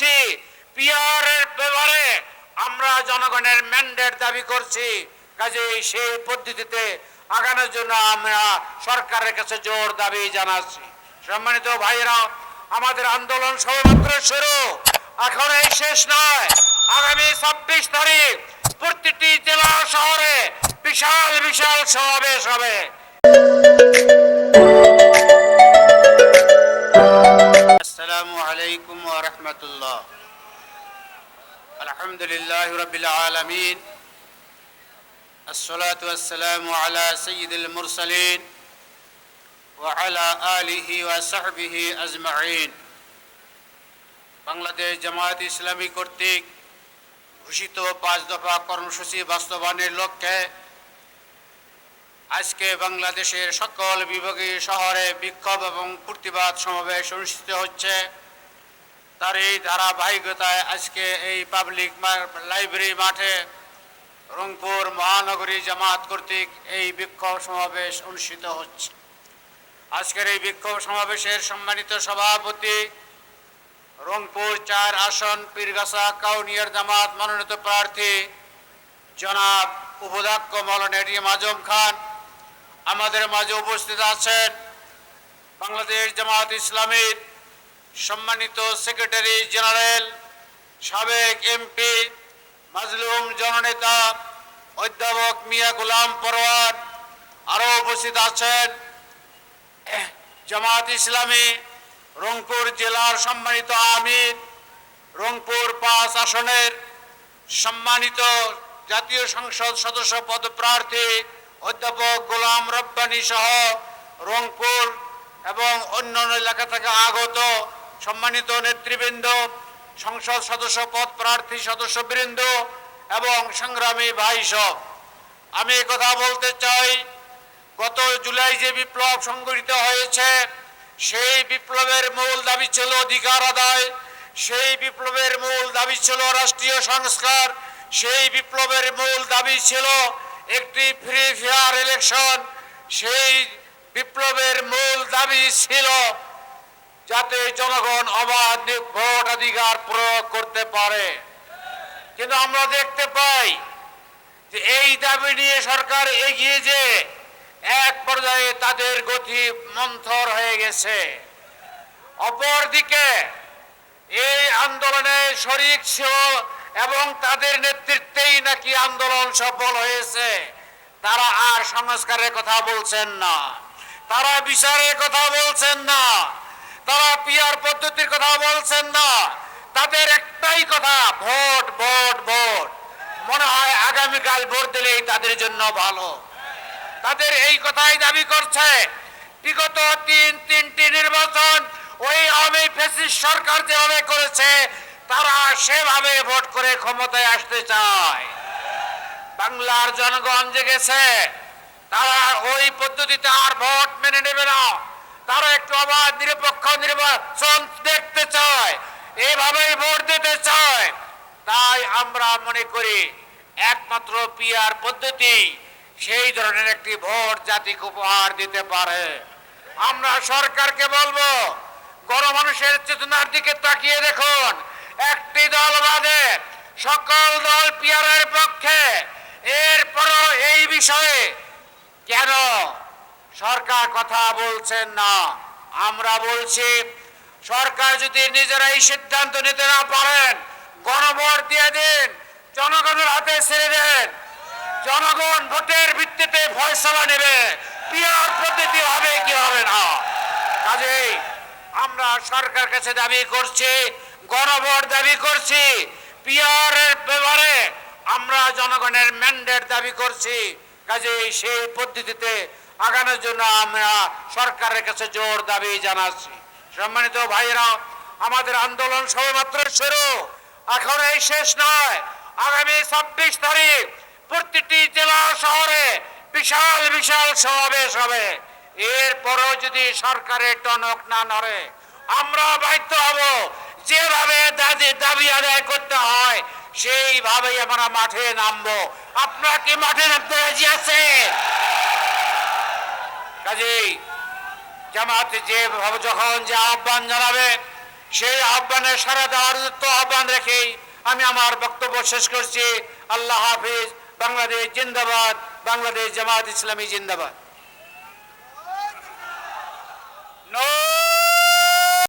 বলছি পিআর এর ব্যাপারে আমরা জনগণের ম্যান্ডেট দাবি করছি। কাজেই সেই পদ্ধতিতে আগানোর জন্য আমরা সরকারের কাছে জোর দাবি জানাচ্ছি। সম্মানিত ভাইয়েরা, আমাদের আন্দোলন সবেমাত্র শুরু। এখন এই শেষ নয়। আগামী ছাব্বিশ তারিখ প্রতিটি জেলা শহরে বিশাল বিশাল সমাবেশ হবে। السلام عليكم ورحمة الله الحمد لله رب العالمين الصلاة والسلام على سيد المرسلين وعلى آله وصحبه أجمعين বাংলাদেশ জামায়াত ইসলামী কর্তৃক ঘোষিত পাঁচ দফা কর্মসূচি বাস্তবায়নের লক্ষ্যে আজকে বাংলাদেশের সকল বিভাগীয় শহরে বিক্ষোভ এবং প্রতিবাদ সমাবেশ অনুষ্ঠিত হচ্ছে তার এই ধারাবাহিকতায় আজকে এই পাবলিক লাইব্রেরি মাঠে রংপুর মহানগরী জামাত কর্তৃক এই বিক্ষোভ সমাবেশ অনুষ্ঠিত হচ্ছে। আজকের এই বিক্ষোভ সমাবেশের সম্মানিত সভাপতি রংপুর চার আসন পীরগাছা কাউনিয়ার জামাত মনোনীত প্রার্থী জনাব উপদাক্ষ মৌলানা এটিএম আজম খান। আমাদের মাঝে উপস্থিত আছেন বাংলাদেশ জামাত ইসলামীর সম্মানিত সেক্রেটারি জেনারেল, সাবেক এমপি, মাজলুম জননেতা, অধ্যাপক মিয়া গোলাম পরওয়ার আরও উপস্থিত আছেন জামাত ইসলামী, রংপুর জেলার সম্মানিত আমির, রংপুর পাঁচ আসনের সম্মানিত জাতীয় সংসদ সদস্য পদপ্রার্থী, অধ্যাপক গোলাম রব্বানী সহ রংপুর এবং অন্যান্য এলাকা থেকে আগত সম্মানিত নেতৃবৃন্দ, সংসদ সদস্য পদ প্রার্থী সদস্যবৃন্দ এবং সংগ্রামী ভাই সব আমি কথা বলতে চাই, গত জুলাই যে বিপ্লব সংগঠিত হয়েছে, সেই বিপ্লবের মূল দাবি ছিল অধিকার আদায়, সেই বিপ্লবের মূল দাবি ছিল রাষ্ট্রীয় সংস্কার, সেই বিপ্লবের মূল দাবি ছিল একটি ফ্রি ফেয়ার ইলেকশন সেই বিপ্লবের মূল দাবি ছিল যাতে জনগণ অবাধ ভোটাধিকার প্রয়োগ করতে পারে। কিন্তু আমরা দেখতে পাই যে এই দাবি নিয়ে সরকার এগিয়ে যে এক পর্যায়ে তাদের গতি মন্থর হয়ে গেছে। অপরদিকে এই আন্দোলনে শরিক ছিল এবং তাদের নেতৃত্বেই নাকি আন্দোলন সফল হয়েছে। তারা আর সংস্কারের কথা বলছেন না। তারা বিচারের কথা বলছেন না। তারা পিয়ার পদ্ধতির কথা বলছেন না। তাদের একটাই কথা, ভোট ভোট ভোট। মনে হয় আগামীকাল ভোট দিলেই তাদের জন্য ভালো। তাদের এই কথাই দাবি করছে, বিগত তিন, তিনটি নির্বাচন ওই আওয়ামী ফেসিস সরকার যেভাবে করেছে, তারা সেভাবে ভোট করে ক্ষমতায় আসতে চায়। বাংলার জনগণ জেগেছে, তারা ওই পদ্ধতিতে আর ভোট মেনে নেবে না তারা একটু অবাধ নিরপেক্ষ নির্বাচন দেখতে চায়, এভাবেই ভোট দিতে চায়। তাই আমরা মনে করি একমাত্র পিআর পদ্ধতি, সেই ধরনের একটি ভোট জাতিকে উপহার দিতে পারে। আমরা সরকারকে বলব, গণমানুষের চেতনার দিকে তাকিয়ে দেখুন। একটি দল বাদে সকল দল পিয়ারের পক্ষে। এরপরও এই বিষয়ে কেন সরকার কথা বলছেন না? আমরা বলছি সরকার যদি নিজেরাই সিদ্ধান্ত নিতে না পারেন, গণভোট দিয়ে দিন, জনগণের হাতে ছেড়ে দেন। জনগণ ভোটের ভিত্তিতে ফয়সলা নেবে। পিয়ার পদ্ধতি হবে কি হবে না? কাজেই আমরা সরকার কাছে দাবি করছি, গণভোট দাবি করছি পিয়ার এর ব্যাপারে আমরা জনগণের ম্যান্ডেট দাবি করছি। কাজেই সেই পদ্ধতিতে আগানোর জন্য আমরা সরকারের কাছে জোর দাবি জানাচ্ছি। সম্মানিত ভাইয়েরা, আমাদের আন্দোলন সবেমাত্র শুরু। এখন এই শেষ নয়। আগামী ছাব্বিশ তারিখ প্রতিটি জেলা শহরে বিশাল বিশাল সমাবেশ হবে। এরপরও যদি সরকারের টনক না নড়ে, আমরা বাধ্য হব যেভাবে দাবি দাবি আদায় করতে হয়, সেইভাবেই আমরা মাঠে নামবো। আপনারা কি মাঠে নামতে রাজি আছে কাজেই জামাতে যে যখন যে আহ্বান জানাবে, সেই আহ্বানে সারা দেওয়ার আহ্বান রেখেই আমি আমার বক্তব্য শেষ করছি আল্লাহ হাফিজ, বাংলাদেশ জিন্দাবাদ, বাংলাদেশ জামাত ইসলামী জিন্দাবাদ No!